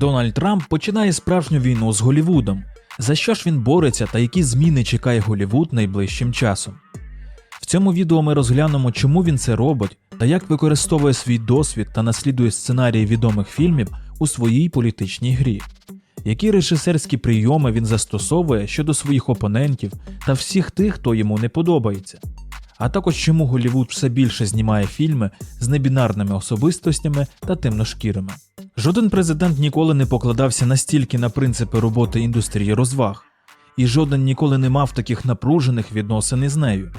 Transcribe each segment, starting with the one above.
Дональд Трамп починає справжню війну з Голівудом. За що ж він бореться та які зміни чекає Голівуд найближчим часом? В цьому відео ми розглянемо, чому він це робить та як використовує свій досвід та наслідує сценарії відомих фільмів у своїй політичній грі. Які режисерські прийоми він застосовує щодо своїх опонентів та всіх тих, хто йому не подобається, а також чому Голівуд все більше знімає фільми з небінарними особистостями та темношкірими. Жоден президент ніколи не покладався настільки на принципи роботи індустрії розваг, і жоден ніколи не мав таких напружених відносин із нею.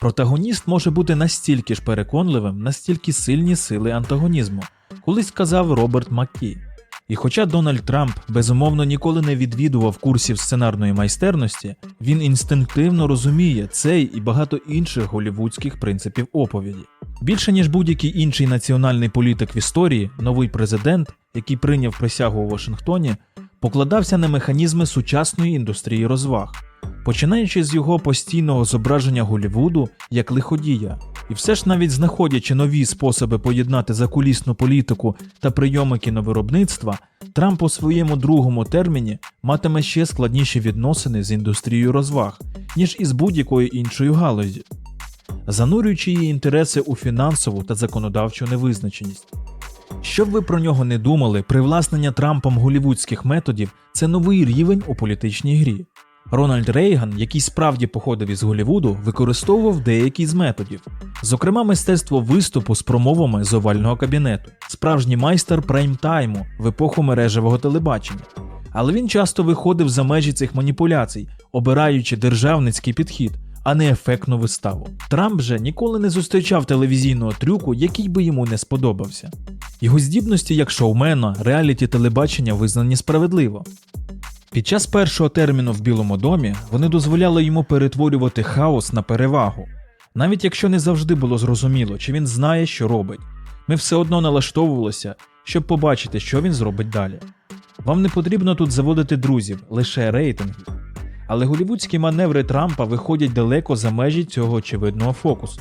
Протагоніст може бути настільки ж переконливим, настільки сильні сили антагонізму, колись сказав Роберт Маккі. І хоча Дональд Трамп безумовно ніколи не відвідував курсів сценарної майстерності, він інстинктивно розуміє цей і багато інших голівудських принципів оповіді. Більше ніж будь-який інший національний політик в історії, новий президент, який прийняв присягу у Вашингтоні, покладався на механізми сучасної індустрії розваг, починаючи з його постійного зображення Голівуду як лиходія, і все ж навіть знаходячи нові способи поєднати закулісну політику та прийоми кіновиробництва, Трамп у своєму другому терміні матиме ще складніші відносини з індустрією розваг, ніж із будь-якою іншою галузі, занурюючи її інтереси у фінансову та законодавчу невизначеність. Що б ви про нього не думали, привласнення Трампом голівудських методів це новий рівень у політичній грі. Рональд Рейган, який справді походив із Голівуду, використовував деякі з методів, зокрема, мистецтво виступу з промовами з овального кабінету, справжній майстер прайм-тайму в епоху мережевого телебачення. Але він часто виходив за межі цих маніпуляцій, обираючи державницький підхід, а не ефектну виставу. Трамп же ніколи не зустрічав телевізійного трюку, який би йому не сподобався. Його здібності як шоумена, реаліті телебачення визнані справедливо. Під час першого терміну в Білому домі вони дозволяли йому перетворювати хаос на перевагу, навіть якщо не завжди було зрозуміло, чи він знає, що робить. Ми все одно налаштовувалися, щоб побачити, що він зробить далі. Вам не потрібно тут заводити друзів, лише рейтинги. Але голівудські маневри Трампа виходять далеко за межі цього очевидного фокусу.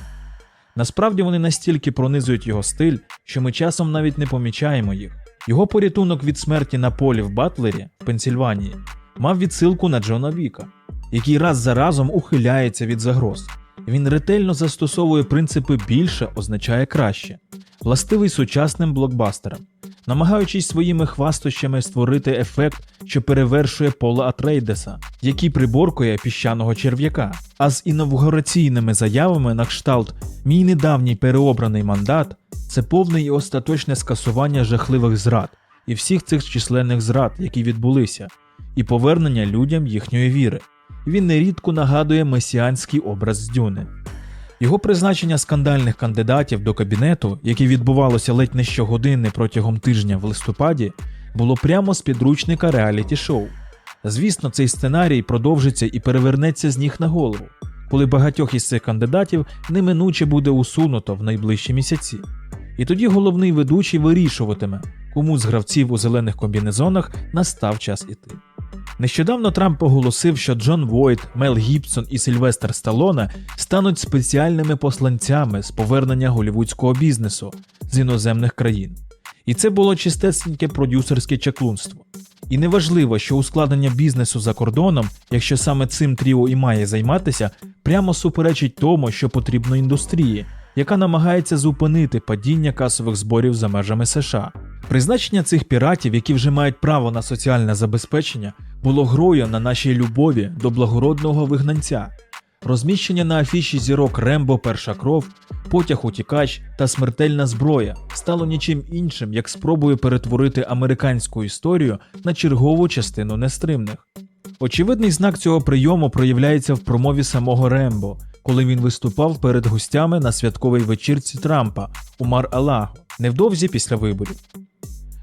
Насправді вони настільки пронизують його стиль, що ми часом навіть не помічаємо їх. Його порятунок від смерті на полі в Батлері, Пенсільванії, мав відсилку на Джона Віка, який раз за разом ухиляється від загроз. Він ретельно застосовує принципи більше означає краще, властивий сучасним блокбастерам, намагаючись своїми хвастощами створити ефект, що перевершує Пола Атрейдеса, який приборкує піщаного черв'яка, а з інавгураційними заявами на кшталт Мій недавній переобраний мандат це повне і остаточне скасування жахливих зрад і всіх цих численних зрад, які відбулися, і повернення людям їхньої віри. Він нерідко нагадує месіанський образ з Дюни. Його призначення скандальних кандидатів до кабінету, яке відбувалося ледь не щогодини протягом тижня в листопаді, було прямо з підручника реаліті шоу. Звісно, цей сценарій продовжиться і перевернеться з ніг на голову, коли багатьох із цих кандидатів неминуче буде усунуто в найближчі місяці. І тоді головний ведучий вирішуватиме, кому з гравців у зелених комбінезонах настав час іти. Нещодавно Трамп оголосив, що Джон Войт, Мел Гібсон і Сільвестр Сталоне стануть спеціальними посланцями з повернення голівудського бізнесу з іноземних країн. І це було чистесеньке продюсерське чаклунство. І неважливо, що ускладнення бізнесу за кордоном, якщо саме цим тріо і має займатися, прямо суперечить тому, що потрібно індустрії, яка намагається зупинити падіння касових зборів за межами США. Призначення цих піратів, які вже мають право на соціальне забезпечення, було грою на нашій любові до благородного вигнанця. Розміщення на афіші зірок Рембо Перша кров, потяг утікач та смертельна зброя стало нічим іншим, як спробою перетворити американську історію на чергову частину нестримних. Очевидний знак цього прийому проявляється в промові самого Рембо, коли він виступав перед гостями на святковій вечірці Трампа у Мар-Алаго невдовзі після виборів.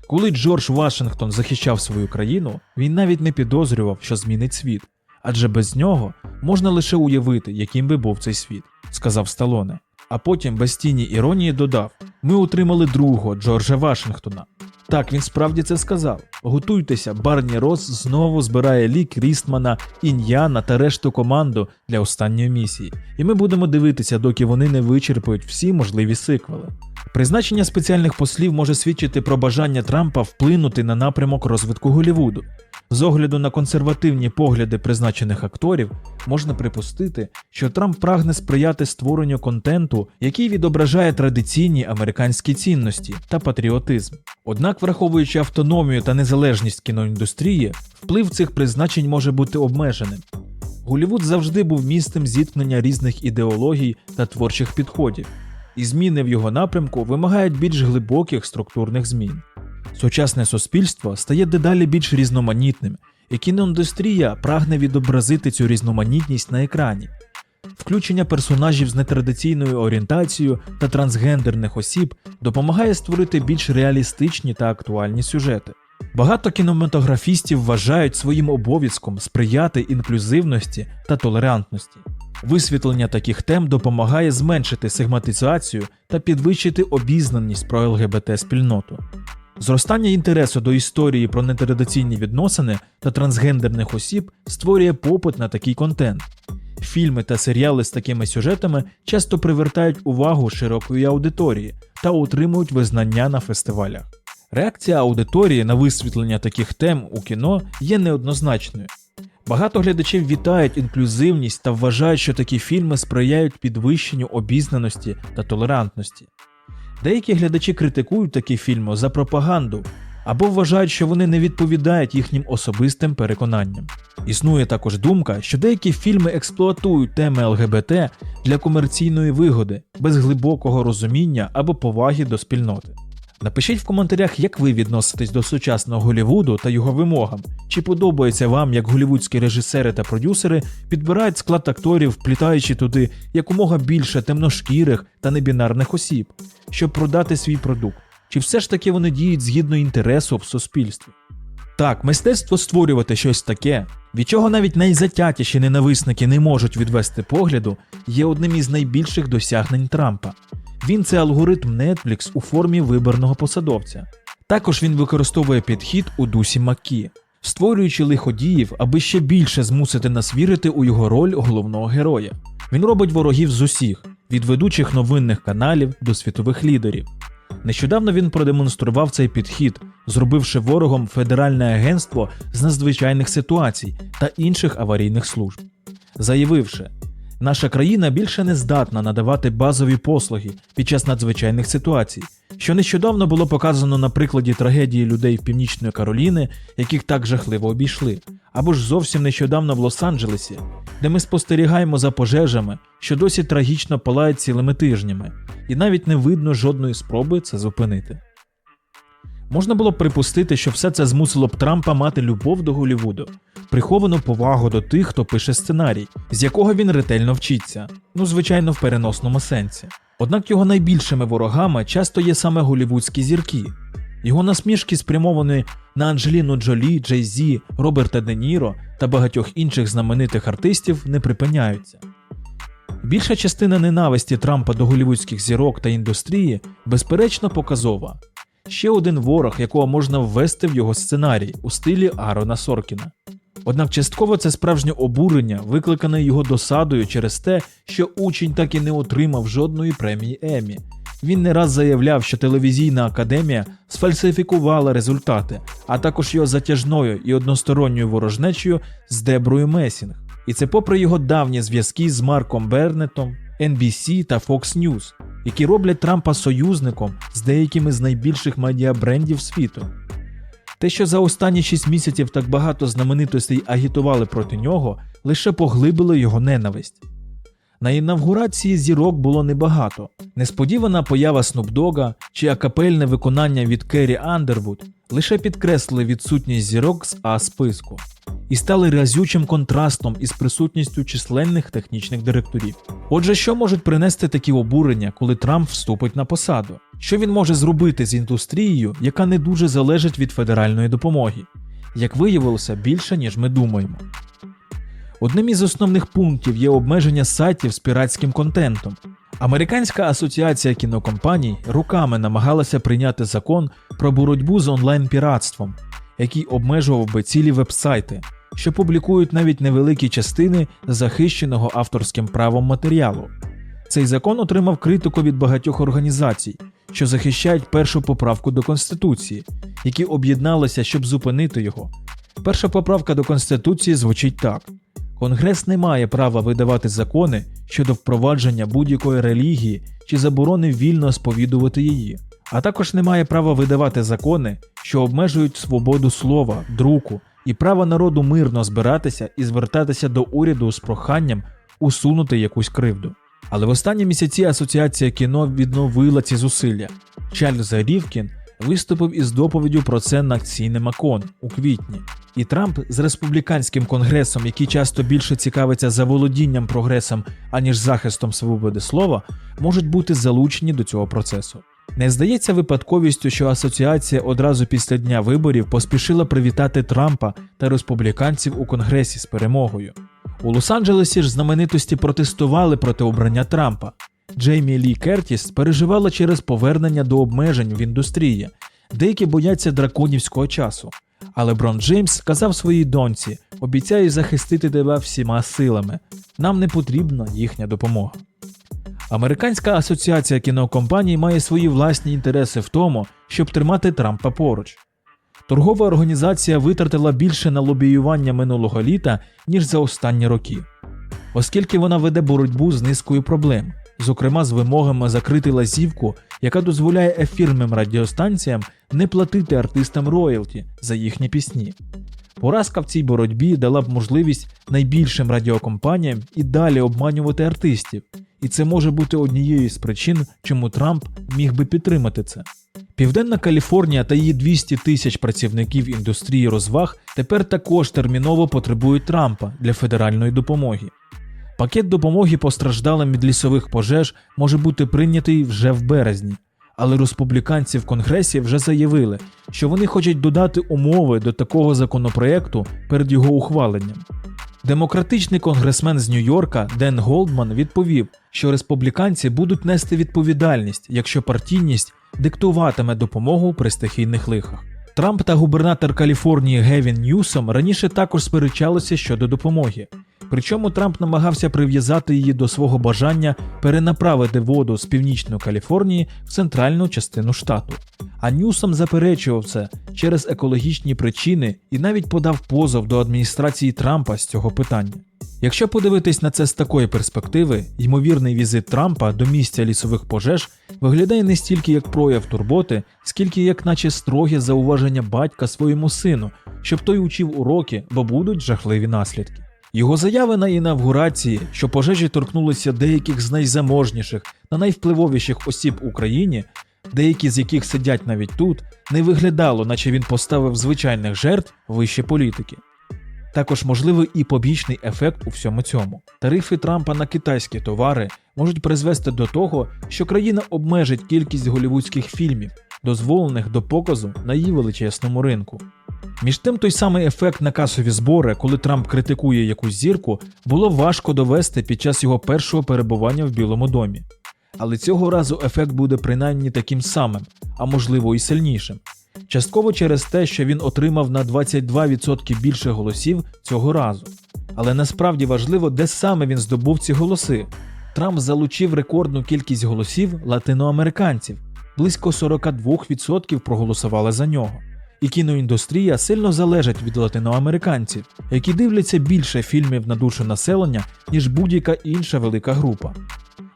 Коли Джордж Вашингтон захищав свою країну, він навіть не підозрював, що змінить світ, адже без нього можна лише уявити, яким би був цей світ, сказав Сталоне. А потім без тіні іронії додав: Ми отримали другого Джорджа Вашингтона. Так, він справді це сказав. Готуйтеся, Барні Рос знову збирає лік Рістмана, Іньяна та решту команду для останньої місії, і ми будемо дивитися, доки вони не вичерпують всі можливі сиквели. Призначення спеціальних послів може свідчити про бажання Трампа вплинути на напрямок розвитку Голлівуду. З огляду на консервативні погляди призначених акторів, можна припустити, що Трамп прагне сприяти створенню контенту, який відображає традиційні американські цінності та патріотизм. Однак, враховуючи автономію та незалежність кіноіндустрії, вплив цих призначень може бути обмеженим. Голлівуд завжди був місцем зіткнення різних ідеологій та творчих підходів, і зміни в його напрямку вимагають більш глибоких структурних змін. Сучасне суспільство стає дедалі більш різноманітним, і кіноіндустрія прагне відобразити цю різноманітність на екрані. Включення персонажів з нетрадиційною орієнтацією та трансгендерних осіб допомагає створити більш реалістичні та актуальні сюжети. Багато кінематографістів вважають своїм обов'язком сприяти інклюзивності та толерантності. Висвітлення таких тем допомагає зменшити сегматизацію та підвищити обізнаність про ЛГБТ-спільноту. Зростання інтересу до історії про нетрадиційні відносини та трансгендерних осіб створює попит на такий контент. Фільми та серіали з такими сюжетами часто привертають увагу широкої аудиторії та отримують визнання на фестивалях. Реакція аудиторії на висвітлення таких тем у кіно є неоднозначною. Багато глядачів вітають інклюзивність та вважають, що такі фільми сприяють підвищенню обізнаності та толерантності. Деякі глядачі критикують такі фільми за пропаганду або вважають, що вони не відповідають їхнім особистим переконанням. Існує також думка, що деякі фільми експлуатують теми ЛГБТ для комерційної вигоди, без глибокого розуміння або поваги до спільноти. Напишіть в коментарях, як ви відноситесь до сучасного Голлівуду та його вимогам. Чи подобається вам, як голівудські режисери та продюсери підбирають склад акторів, вплітаючи туди якомога більше темношкірих та небінарних осіб, щоб продати свій продукт? Чи все ж таки вони діють згідно інтересу в суспільстві? Так, мистецтво створювати щось таке, від чого навіть найзатятіші ненависники не можуть відвести погляду, є одним із найбільших досягнень Трампа. Він це алгоритм Netflix у формі виборного посадовця. Також він використовує підхід у дусі Маккі, створюючи лиходіїв, аби ще більше змусити нас вірити у його роль головного героя. Він робить ворогів з усіх, від ведучих новинних каналів до світових лідерів. Нещодавно він продемонстрував цей підхід, зробивши ворогом Федеральне агентство з надзвичайних ситуацій та інших аварійних служб, заявивши, наша країна більше не здатна надавати базові послуги під час надзвичайних ситуацій, що нещодавно було показано на прикладі трагедії людей в Північної Кароліни, яких так жахливо обійшли, або ж зовсім нещодавно в Лос-Анджелесі, де ми спостерігаємо за пожежами, що досі трагічно палають цілими тижнями, і навіть не видно жодної спроби це зупинити. Можна було б припустити, що все це змусило б Трампа мати любов до Голлівуду, приховану повагу до тих, хто пише сценарій, з якого він ретельно вчиться, ну звичайно, в переносному сенсі. Однак його найбільшими ворогами часто є саме голівудські зірки. Його насмішки спрямовані на Анджеліну Джолі, Джей Зі, Роберта Де Ніро та багатьох інших знаменитих артистів не припиняються. Більша частина ненависті Трампа до голівудських зірок та індустрії безперечно показова. Ще один ворог, якого можна ввести в його сценарій у стилі Аарона Соркіна. Однак частково це справжнє обурення, викликане його досадою через те, що учень так і не отримав жодної премії Емі. Він не раз заявляв, що телевізійна академія сфальсифікувала результати, а також його затяжною і односторонньою ворожнечею з Деброю Месінг. І це попри його давні зв'язки з Марком Бернетом, NBC та Fox News, які роблять Трампа союзником з деякими з найбільших медіабрендів світу. Те, що за останні 6 місяців так багато знаменитостей агітували проти нього, лише поглибило його ненависть. На інавгурації зірок було небагато. Несподівана поява Снупдога чи акапельне виконання від Керрі Андервуд лише підкреслили відсутність зірок з А списку і стали разючим контрастом із присутністю численних технічних директорів. Отже, що можуть принести такі обурення, коли Трамп вступить на посаду? Що він може зробити з індустрією, яка не дуже залежить від федеральної допомоги? Як виявилося, більше ніж ми думаємо. Одним із основних пунктів є обмеження сайтів з піратським контентом, Американська асоціація кінокомпаній руками намагалася прийняти закон про боротьбу з онлайн-піратством, який обмежував би цілі вебсайти, що публікують навіть невеликі частини захищеного авторським правом матеріалу. Цей закон отримав критику від багатьох організацій, що захищають першу поправку до Конституції, які об'єдналися, щоб зупинити його. Перша поправка до Конституції звучить так: Конгрес не має права видавати закони щодо впровадження будь-якої релігії чи заборони вільно сповідувати її, а також не має права видавати закони, що обмежують свободу слова, друку і право народу мирно збиратися і звертатися до уряду з проханням усунути якусь кривду. Але в останні місяці Асоціація кіно відновила ці зусилля. Чарльз Рівкін виступив із доповіддю про це на Цінемакон у квітні. І Трамп з республіканським конгресом, який часто більше цікавиться заволодінням прогресом, аніж захистом свободи слова, можуть бути залучені до цього процесу. Не здається випадковістю, що асоціація одразу після дня виборів поспішила привітати Трампа та республіканців у конгресі з перемогою. У Лос-Анджелесі ж знаменитості протестували проти обрання Трампа. Джеймі Лі Кертіс переживала через повернення до обмежень в індустрії, деякі бояться драконівського часу. Але Брон Джеймс сказав своїй доньці: обіцяю захистити тебе всіма силами. Нам не потрібна їхня допомога. Американська асоціація кінокомпаній має свої власні інтереси в тому, щоб тримати Трампа поруч. Торгова організація витратила більше на лобіювання минулого літа, ніж за останні роки, оскільки вона веде боротьбу з низкою проблем, зокрема з вимогами закрити лазівку, яка дозволяє ефірним радіостанціям не платити артистам роялті за їхні пісні. Поразка в цій боротьбі дала б можливість найбільшим радіокомпаніям і далі обманювати артистів, і це може бути однією з причин, чому Трамп міг би підтримати це. Південна Каліфорнія та її 200 тисяч працівників індустрії розваг тепер також терміново потребують Трампа для федеральної допомоги. Пакет допомоги постраждалим від лісових пожеж може бути прийнятий вже в березні, але республіканці в Конгресі вже заявили, що вони хочуть додати умови до такого законопроекту перед його ухваленням. Демократичний конгресмен з Нью-Йорка Ден Голдман відповів, що республіканці будуть нести відповідальність, якщо партійність диктуватиме допомогу при стихійних лихах. Трамп та губернатор Каліфорнії Гевін Ньюсом раніше також сперечалися щодо допомоги. Причому Трамп намагався прив'язати її до свого бажання перенаправити воду з північної Каліфорнії в центральну частину штату. А Ньюсом заперечував це через екологічні причини і навіть подав позов до адміністрації Трампа з цього питання. Якщо подивитись на це з такої перспективи, ймовірний візит Трампа до місця лісових пожеж виглядає не стільки як прояв турботи, скільки як наче строге зауваження батька своєму сину, щоб той учив уроки, бо будуть жахливі наслідки. Його заяви на інавгурації, що пожежі торкнулися деяких з найзаможніших та найвпливовіших осіб в Україні, деякі з яких сидять навіть тут, не виглядало, наче він поставив звичайних жертв вище політики. Також можливий і побічний ефект у всьому цьому. Тарифи Трампа на китайські товари можуть призвести до того, що країна обмежить кількість голівудських фільмів, дозволених до показу на її величезному ринку. Між тим, той самий ефект на касові збори, коли Трамп критикує якусь зірку, було важко довести під час його першого перебування в Білому домі. Але цього разу ефект буде принаймні таким самим, а можливо і сильнішим. Частково через те, що він отримав на 22% більше голосів цього разу. Але насправді важливо, де саме він здобув ці голоси. Трамп залучив рекордну кількість голосів латиноамериканців, близько 42% проголосували за нього. І кіноіндустрія сильно залежить від латиноамериканців, які дивляться більше фільмів на душу населення, ніж будь-яка інша велика група.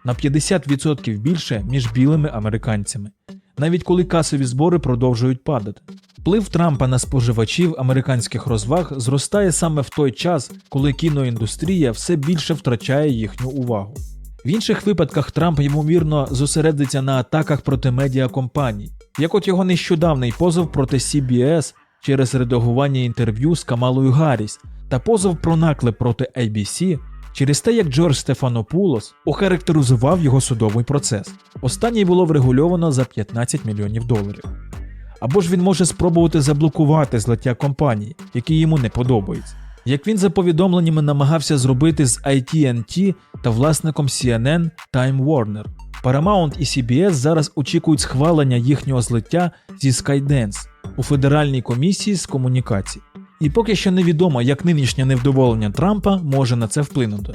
На 50% більше, ніж білими американцями, навіть коли касові збори продовжують падати. Вплив Трампа на споживачів американських розваг зростає саме в той час, коли кіноіндустрія все більше втрачає їхню увагу. В інших випадках Трамп ймовірно зосередиться на атаках проти медіакомпаній, як от його нещодавний позов проти CBS через редагування інтерв'ю з Камалою Гарріс та позов про наклеп проти ABC через те, як Джордж Стефанопулос охарактеризував його судовий процес. Останній було врегульовано за 15 мільйонів доларів. Або ж він може спробувати заблокувати злиття компанії, які йому не подобаються. Як він за повідомленнями намагався зробити з AT&T та власником CNN Time Warner. Paramount і CBS зараз очікують схвалення їхнього злиття зі Skydance у Федеральній комісії з комунікацій. І поки що невідомо, як нинішнє невдоволення Трампа може на це вплинути.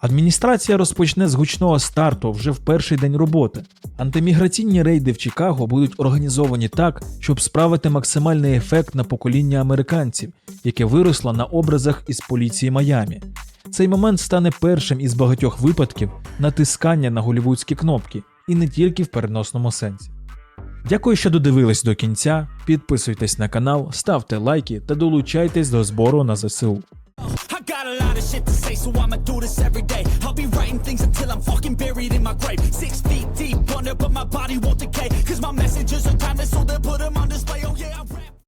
Адміністрація розпочне з гучного старту вже в перший день роботи. Антиміграційні рейди в Чикаго будуть організовані так, щоб справити максимальний ефект на покоління американців, яке виросло на образах із поліції Майамі. Цей момент стане першим із багатьох випадків натискання на голівудські кнопки, і не тільки в переносному сенсі. Дякую, що додивились до кінця. Підписуйтесь на канал, ставте лайки та долучайтесь до збору на ЗСУ. Shit to say, so I'ma do this every day. I'll be writing things until I'm fucking buried in my grave. Six feet deep under, but my body won't decay. Cause my messages are timeless, so they'll put them on